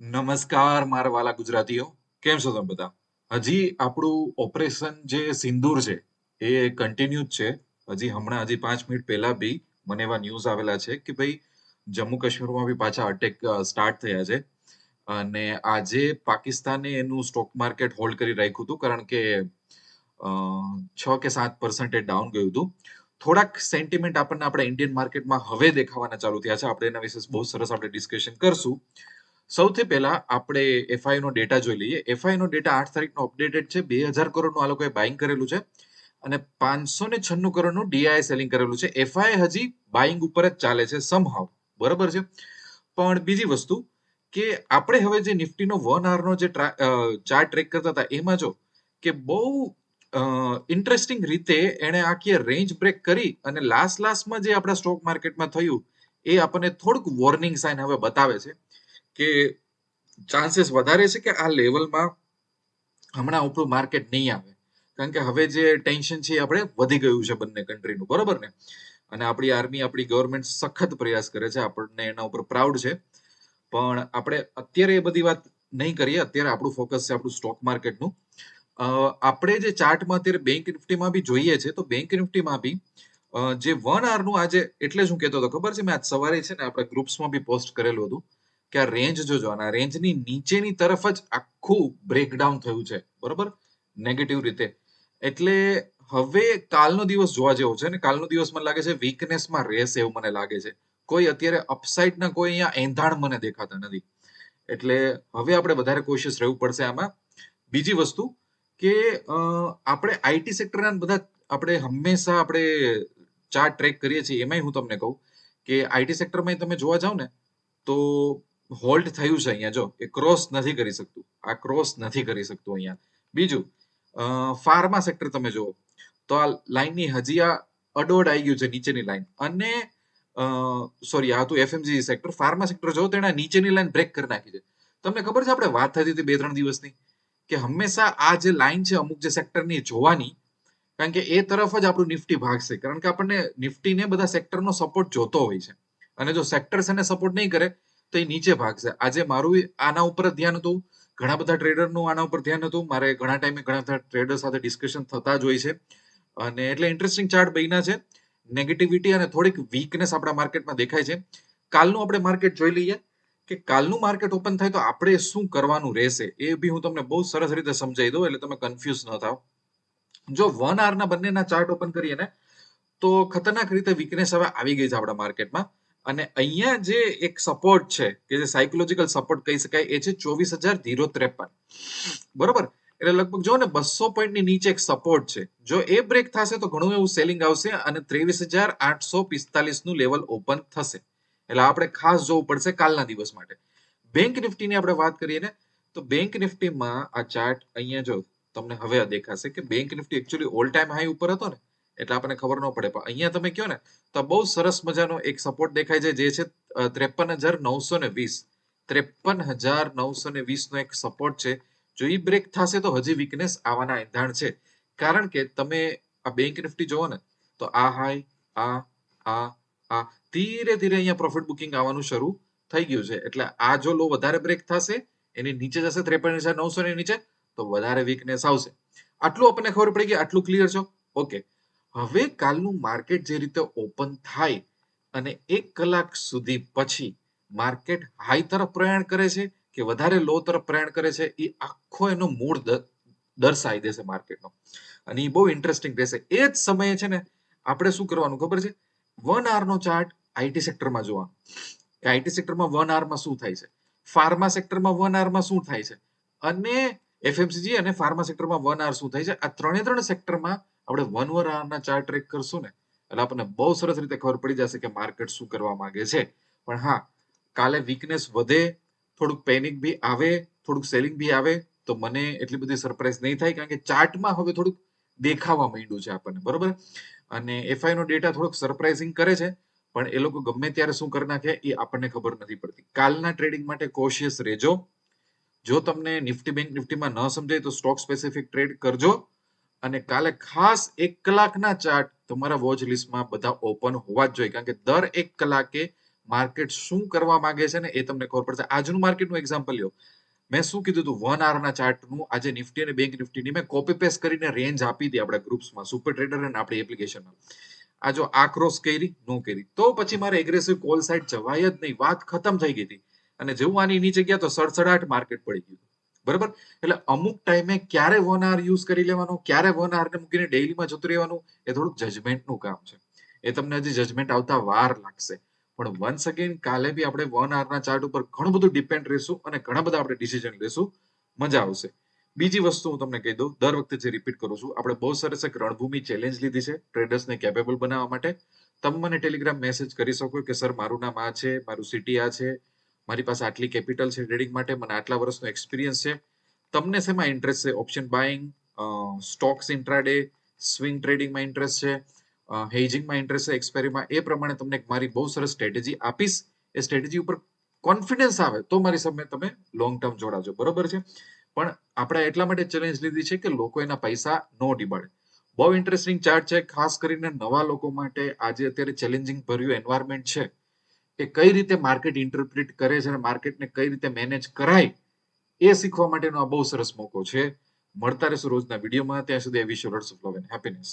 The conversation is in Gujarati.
નમસ્કાર મારા વાલા ગુજરાતીઓ. કેમ છો તમે બધા? હજી આપણું ઓપરેશન જે સિંદૂર છે, એ કન્ટિન્યુ છે. હજી હમણાં, હજી પાંચ મિનિટ પહેલા બી મને એવા ન્યૂઝ આવેલા છે કે ભાઈ, જમ્મુ કાશ્મીરમાં બી પાછા અટેક સ્ટાર્ટ થયા છે. અને આજે પાકિસ્તાને એનું સ્ટોક માર્કેટ હોલ્ડ કરી રાખ્યું હતું, કારણ કે છ કે સાત પર્સન્ટેજ ડાઉન ગયું હતું. થોડાક સેન્ટિમેન્ટ આપણને આપણા ઇન્ડિયન માર્કેટમાં હવે દેખાવાના ચાલુ થયા છે. આપણે એના વિશે બહુ સરસ આપણે ડિસ્કશન કરશું. સૌથી પહેલા આપણે એફઆઈ નો ડેટા જોઈ લઈએ. એફઆઈ નો ડેટા આઠ તારીખનો અપડેટેડ છે. બે હજાર કરોડનું આ લોકોએ બાઇંગ કરેલું છે. અને પાંચસો ને છન્નું કરોડનું ડીઆઈ સેલિંગ કરેલું છે. એફઆઈ હજી બાઇંગ ઉપર જ ચાલે છે સમહાવ બરોબર છે? પણ બીજી વસ્તુ કે આપણે હવે જે નિફ્ટીનો વન આવરનો જે ચાર્ટ ટ્રેક કરતા હતા, એમાં જો કે બહુ ઇન્ટરેસ્ટિંગ રીતે એણે આખી રેન્જ બ્રેક કરી અને લાસ્ટ લાસ્ટમાં જે આપણા સ્ટોક માર્કેટમાં થયું, એ આપણને થોડુંક વોર્નિંગ સાઇન હવે બતાવે છે. કે ચાન્સીસ વધારે છે કે આ લેવલમાં હમણાં આપણું માર્કેટ નહીં આવે. કારણ કે હવે જે ટેન્શન છે આપણે વધી ગયું છે બંને કન્ટ્રીનું બરોબર ને? અને આપણી આર્મી આપણી ગવર્મેન્ટ સખત પ્રયાસ કરે છે. આપણને એના ઉપર પ્રાઉડ છે. પણ આપણે અત્યારે એ બધી વાત નહીં કરીએ. અત્યારે આપણું ફોકસ છે આપણું સ્ટોક માર્કેટનું આપણે જે ચાર્ટમાં અત્યારે બેંક નિફ્ટીમાં બી જોઈએ છે, તો બેંક નિફ્ટીમાં બી જે વન આવરનું આજે, એટલે શું કહેતો હતો ખબર છે? મેં આજ સવારે છે ને આપણે ગ્રુપ્સમાં બી પોસ્ટ કરેલું હતું. કે આ રેન્જ જોજો, અને રેન્જની નીચેની તરફ જ આખું બ્રેકડાઉન થયું છે, બરોબર? નેગેટિવ રીતે. એટલે હવે કાલનો દિવસ જોવા જેવો છે ને કાલનો દિવસ મને લાગે છે વીકનેસમાં રહેશે એવું મને લાગે છે. કોઈ અત્યારે અપસાઇડના કોઈ અહીંયા એંધાણ મને દેખાતા નથી. એટલે હવે આપણે વધારે કોશિશ રહેવું પડશે આમાં. બીજી વસ્તુ કે આપણે આઈટી સેક્ટરના બધા આપણે હંમેશા આપણે ચાર્ટ ટ્રેક કરીએ છીએ. એમાંય હું તમને કહું કે આઈટી સેક્ટરમાં તમે જોવા જાવ ને, તો હોલ્ડ થયું છે અહીંયા જો, એ ક્રોસ નથી કરી શકતું. આ ક્રોસ નથી કરી શકતું અહીંયા. બીજું ફાર્મા સેક્ટર તમે જુઓ, તો આ લાઈનની હજી આ અડોડ આવી ગયું છે નીચેની લાઈન. અને સોરી, આ હતું એફએમજી સેક્ટર. ફાર્મા સેક્ટર જો તેણે નીચેની લાઈન બ્રેક કરી નાખી છે. તમને ખબર છે આપણે વાત થતી હતી બે ત્રણ દિવસની, કે હંમેશા આ જે લાઈન છે અમુક જે સેક્ટરની જોવાની, કારણ કે એ તરફ જ આપણું નિફ્ટી ભાગશે. કારણ કે આપણને નિફ્ટીને બધા સેક્ટરનો સપોર્ટ જોતો હોય છે. અને જો સેક્ટર્સ એને સપોર્ટ નહીં કરે તો એ નીચે ભાગશે આજે મારું આના ઉપર ધ્યાન હતું. ઘણા બધા ટ્રેડરનું આના ઉપર ધ્યાન હતું. મારે ઘણા ટાઈમે ઘણા બધા ટ્રેડર સાથે ડિસ્કશન થતા જ હોય છે. અને એટલે ઇન્ટરેસ્ટિંગ ચાર્ટ બન્યા છે. નેગેટિવિટી અને થોડીક વીકનેસ આપણા માર્કેટમાં દેખાય છે. કાલનું આપણે માર્કેટ જોઈ લઈએ કે કાલનું માર્કેટ ઓપન થાય તો આપણે શું કરવાનું રહેશે? એ બી હું તમને બહુ સરસ રીતે સમજાવી દઉં, એટલે તમે કન્ફ્યુઝ ન થાવ જો વન ના બંનેના ચાર્ટ ઓપન કરીએ ને, તો ખતરનાક રીતે વીકનેસ હવે આવી ગઈ છે આપણા માર્કેટમાં અને અહીંયા જે એક સપોર્ટ છે, કે જે સાયકોલોજીકલ સપોર્ટ કહી શકાય, એ છે ચોવીસ હજાર ધીરો ત્રેપન બરોબર? એટલે લગભગ જો ને બસો પોઈન્ટની નીચે એક સપોર્ટ છે. જો એ બ્રેક થશે તો ઘણું એવું સેલિંગ આવશે અને ત્રેવીસ હજાર આઠસો પિસ્તાલીસનું લેવલ ઓપન થશે. એટલે આપણે ખાસ જોવું પડશે કાલના દિવસ માટે. બેંક નિફ્ટીની આપણે વાત કરીએ ને, તો બેંક નિફ્ટીમાં આ ચાર્ટ અહીંયા જો તમને હવે દેખાશે કે bank nifty actually all time high ઉપર હતો ને એટલે આપણને ખબર ન પડે. પણ અહીંયા તમે કહો ને, તો બહુ સરસ મજાનો એક સપોર્ટ દેખાય છે, જે છે ત્રેપન હજાર નવસો ને વીસ. ત્રેપન હજાર નવસો ને વીસ નો એક સપોર્ટ છે. જો એ બ્રેક થશે તો હજી વીકનેસ આવવાના એંધાણ છે. કારણ કે તમે આ બેંક નિફ્ટી જોવો ને, તો આ હાઈ આ આ આ, ધીરે ધીરે અહીંયા પ્રોફિટ બુકિંગ આવવાનું શરૂ થઈ ગયું છે. એટલે આ જો લો વધારે બ્રેક થશે, એની નીચે જશે ત્રેપન હજાર નવસો ની નીચે, તો વધારે વીકનેસ આવશે. આટલું આપણને ખબર પડી ગઈ, આટલું ક્લિયર છો? ઓકે હવે કાલનું માર્કેટ જે રીતે ઓપન થાય અને એક કલાક સુધી પછી માર્કેટ હાઈ તરફ પ્રયાણ કરે છે કે વધારે લો તરફ પ્રયાણ કરે છે, એ આખો એનો મૂળ દર્શાવી દેશે માર્કેટનો. અને એ બહુ ઇન્ટરેસ્ટિંગ રહેશે. એ જ સમયે છે ને, આપણે શું કરવાનું ખબર છે? વન નો ચાર્ટ આઈટી સેક્ટરમાં જોવા કે આઈટી સેક્ટરમાં વનમાં શું થાય છે? ફાર્મા સેક્ટરમાં વનમાં શું થાય છે? અને એફએમસીજી અને ફાર્મા સેક્ટરમાં વન આર શું થાય છે? આ ત્રણે ત્રણ સેક્ટરમાં આપણે વન વર ના ચાર્ટ ટ્રેક કરશું ને, એટલે આપણને બહુ સરસ રીતે ખબર પડી જશે કે માર્કેટ શું કરવા માંગે છે. પણ હા, કાલે વીકનેસ વધે, થોડુંક પેનિક બી આવે, થોડુંક સેલિંગ બી આવે, તો મને એટલી બધી સરપ્રાઈઝ નહીં થાય કારણ કે ચાર્ટમાં હવે થોડુંક દેખાવા માંડ્યું છે આપણને, બરોબર? અને એફઆઈ નો ડેટા થોડોક સરપ્રાઇઝિંગ કરે છે, પણ એ લોકો ગમે ત્યારે શું કરી નાખે એ આપણને ખબર નથી પડતી. કાલના ટ્રેડિંગ માટે કોશિયસ રહેજો. જો તમને નિફ્ટી બેંક નિફ્ટીમાં ન સમજાય તો સ્ટોક સ્પેસિફિક ટ્રેડ કરજો. અને કાલે ખાસ એક કલાકના ચાર્ટ તમારા વોચ લિસ્ટમાં બધા ઓપન હોવા જ જોઈએ, કારણ કે દર એક કલાકે માર્કેટ શું કરવા માંગે છે ને એ તમને ખબર પડશે. આજનું માર્કેટનું એક્ઝામ્પલ લ્યો. મેં શું કીધું હતું? વન આવરના ચાર્ટનું આજે નિફ્ટી અને બેંક નિફ્ટીની મેં કોપી પેસ્ટ કરીને રેન્જ આપી હતી આપણા ગ્રુપ્સમાં સુપર ટ્રેડર અને આપણી એપ્લિકેશનમાં આ જો આ ક્રોસ કરી, નો કરી, તો પછી મારે એગ્રેસિવ કોલ સાઇડ જવાય જ નહીં. વાત ખતમ થઈ ગઈ હતી. અને જેવું આની નીચે ગયા તો સડસડાટ માર્કેટ પડી ગયું બરાબર? એટલે અમુક ટાઈમે ક્યારે વન આર યુઝ કરી લેવાનો, ક્યારે વન ને મૂકીને ડેઇલીમાં જતું રહેવાનું, એ થોડુંક જજમેન્ટનું કામ છે. એ તમને હજી જજમેન્ટ આવતા વાર લાગશે. પણ વન્સ અગેન કાલે બી આપણે વન ના ચાર્ટ ઉપર ઘણું બધું ડિપેન્ડ રહેશું અને ઘણા બધા આપણે ડિસિઝન લેશું. મજા આવશે. બીજી વસ્તુ હું તમને કહી દઉં. દર વખતે જે રિપીટ કરું છું, આપણે બહુ સરસ એક રણભૂમિ ચેલેન્જ લીધી છે ટ્રેડર્સને કેપેબલ બનાવવા માટે. તમે મને ટેલિગ્રામ મેસેજ કરી શકો કે સર મારું નામ આ છે, મારું સિટી આ છે મારી પાસે આટલી કેપિટલ છે ટ્રેડિંગ માટે મને આટલા વર્ષનો એક્સપિરિયન્સ છે. તમને શેમાં ઇન્ટરેસ્ટ છે? Option buying stocks intraday swing ટ્રેડિંગમાં interest છે હેજિંગમાં ઇન્ટરેસ્ટ છે એક્સપાયરીમાં એ પ્રમાણે તમને મારી બહુ સરસ સ્ટ્રેટેજી આપીશ. એ સ્ટ્રેટેજી ઉપર કોન્ફિડન્સ આવે તો મારી સામે તમે લોંગ ટર્મ જોડાજો. બરોબર છે? પણ આપણે એટલા માટે ચેલેન્જ લીધી છે કે લોકો એના પૈસા નો ડીબાડે બહુ ઇન્ટરેસ્ટિંગ ચાર્ટ છે, ખાસ કરીને નવા લોકો માટે આજે અત્યારે ચેલેન્જિંગ ભર્યું એન્વાયરમેન્ટ છે. કે કઈ રીતે માર્કેટ ઇન્ટરપ્રિટ કરે છે અને માર્કેટને કઈ રીતે મેનેજ કરાય, એ શીખવા માટેનો આ બહુ સરસ મોકો છે. મળતા રહેશું રોજના વિડીયોમાં. ત્યાં સુધી વિશ્વ lots of love and happiness